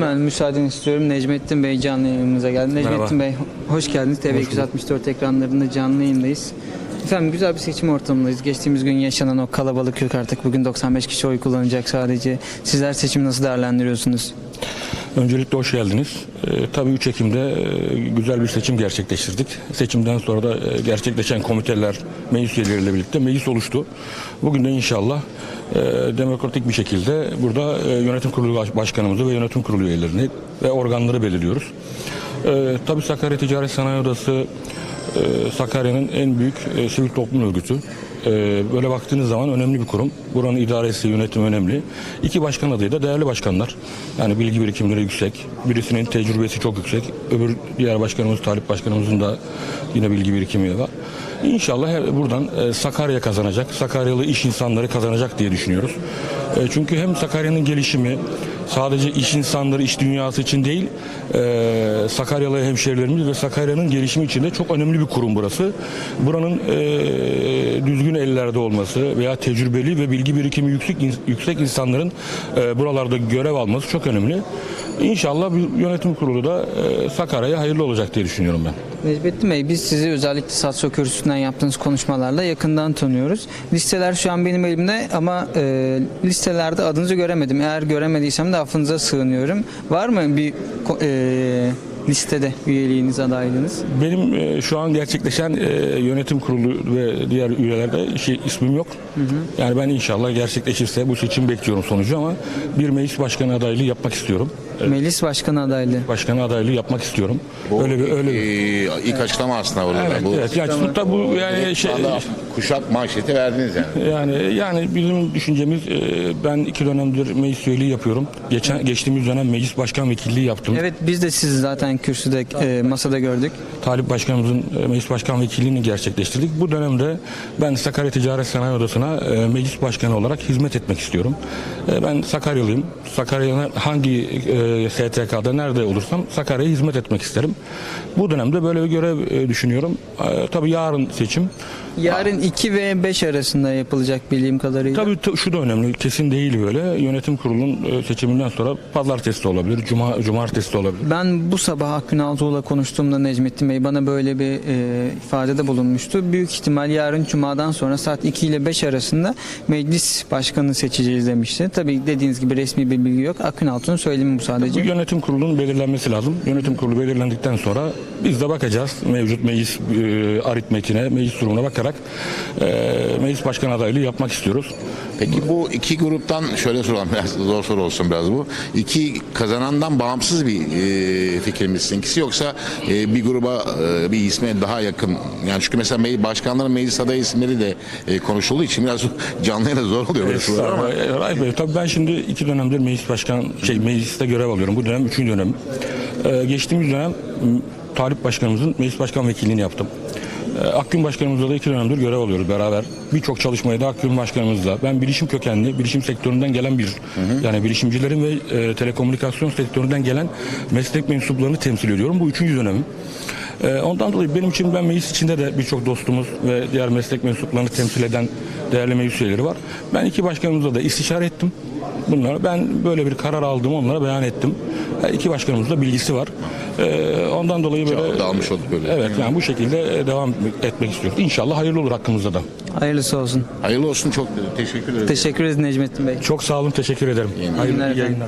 Ben müsaadeni istiyorum. Necmettin Bey canlı yayınımıza geldi. Necmettin Bey hoş geldiniz. TV 264 ekranlarında canlı yayındayız. Efendim güzel bir seçim ortamındayız. Geçtiğimiz gün yaşanan o kalabalık yok artık. Bugün 95 kişi oy kullanacak sadece. Sizler seçimi nasıl değerlendiriyorsunuz? Öncelikle hoş geldiniz. Ee, tabii 3 Ekim'de e, güzel bir seçim gerçekleştirdik. Seçimden sonra da e, gerçekleşen komiteler, meclis üyeleriyle birlikte meclis oluştu. Bugün de inşallah e, demokratik bir şekilde burada e, yönetim kurulu baş- başkanımızı ve yönetim kurulu üyelerini ve organları belirliyoruz. E, tabii Sakarya Ticaret Sanayi Odası e, Sakarya'nın en büyük e, sivil toplum örgütü. E, böyle baktığınız zaman önemli bir kurum. Buranın idaresi, yönetimi önemli. İki başkan adayı da değerli başkanlar. Yani bilgi birikimleri yüksek. Birisinin tecrübesi çok yüksek. Öbür diğer başkanımız, Talip başkanımızın da yine bilgi birikimi var. İnşallah buradan e, Sakarya kazanacak. Sakaryalı iş insanları kazanacak diye düşünüyoruz. E, çünkü hem Sakarya'nın gelişimi sadece iş insanları, iş dünyası için değil, e, Sakaryalı hemşehrilerimiz ve Sakarya'nın gelişimi için de çok önemli bir kurum burası. Buranın düzgün ellerde olması veya tecrübeli ve bilgi birikimi yüksek yüksek insanların buralarda görev alması çok önemli. İnşallah bir yönetim kurulu da e, Sakarya'ya hayırlı olacak diye düşünüyorum ben. Necmettin Bey biz sizi özellikle Satso Kürsüsü'nden yaptığınız konuşmalarla yakından tanıyoruz. Listeler şu an benim elimde ama e, listelerde adınızı göremedim. Eğer göremediysem de affınıza sığınıyorum. Var mı bir e, listede üyeliğiniz, adaylığınız? Benim e, şu an gerçekleşen e, yönetim kurulu ve diğer üyelerde şey, ismim yok. Yani ben inşallah gerçekleşirse bu seçim bekliyorum sonucu ama bir meclis başkanı adaylığı yapmak istiyorum. E, Meclis Başkanı adaylığı. Başkanı adaylığı yapmak istiyorum. Bu öyle bir öyle bir. e, ilk açıklama aslında oluyor. Evet, bu evet. Yani sonuçta bu yani şey kuşak manşeti verdiniz yani. yani yani bizim düşüncemiz e, ben iki dönemdir meclis üyeliği yapıyorum. Geçen geçtiğimiz dönem meclis başkan vekilliği yaptım. Evet biz de sizi zaten kürsüde e, masada gördük. Talip Başkanımızın e, meclis başkan vekilliğini gerçekleştirdik. Bu dönemde ben Sakarya Ticaret Sanayi Odası'na e, meclis başkanı olarak hizmet etmek istiyorum. E, Ben Sakaryalıyım. Sakarya'nın hangi e, STK'da nerede olursam Sakarya'ya hizmet etmek isterim. Bu dönemde böyle bir görev e, düşünüyorum. E, Tabii yarın seçim. Yarın 2 ve 5 arasında yapılacak bildiğim kadarıyla. Tabii t- şu da önemli. Kesin değil böyle. Yönetim kurulunun e, seçiminden sonra pazartesi de olabilir. Cuma, cumartesi de olabilir. Ben bu sabah Akgün Altuğ'la konuştuğumda Necmettin Bey bana böyle bir e, ifadede bulunmuştu. Büyük ihtimal yarın Cuma'dan sonra saat 2 ile 5 arasında meclis başkanını seçeceğiz demişti. Tabii dediğiniz gibi resmi bir bilgi yok. Akgün Altuğ'un söylemi bu sadece. Bu yönetim kurulunun belirlenmesi lazım. Yönetim kurulu belirlendikten sonra biz de bakacağız mevcut meclis e, aritmetine, meclis durumuna bakarak e, meclis başkan adaylığı yapmak istiyoruz. Peki bu iki gruptan şöyle soralım biraz zor soru olsun biraz bu. İki kazanandan bağımsız bir e, fikir mi sizinkisi yoksa e, bir gruba e, bir isme daha yakın. Yani çünkü mesela me- başkanların meclis adayı isimleri de e, konuşulduğu için biraz canlı yayına zor oluyor böyle sorular ama. E, Raif Bey, tabii ben şimdi iki dönemdir meclis başkan şey mecliste görev alıyorum. Bu dönem üçüncü dönem. E, geçtiğimiz dönem m, Talip Başkanımızın meclis başkan vekilliğini yaptım. E, Akgün Başkanımızla da iki dönemdir görev alıyoruz beraber. Birçok çalışmayı da Akgün Başkanımızla. Ben bilişim kökenli, bilişim sektöründen gelen bir, yani bilişimcilerin ve e, telekomünikasyon sektöründen gelen meslek mensuplarını temsil ediyorum. Bu üçüncü dönemim. E, ondan dolayı benim için ben meclis içinde de birçok dostumuz ve diğer meslek mensuplarını temsil eden değerli meclis üyeleri var. Ben iki başkanımızla da istişare ettim. Bunlara ben böyle bir karar aldım onlara beyan ettim. E, iki başkanımızla bilgisi var. E, ondan dolayı böyle Cevap da almış olduk böyle. Evet yani bu şekilde e, devam etmek istiyoruz. İnşallah hayırlı olur hakkımızda da. Hayırlısı olsun. Hayırlı olsun çok teşekkür ederim. Teşekkür ederiz Necmettin Bey. Çok sağ olun, teşekkür ederim. Hayırlı günler efendim. yayınlar.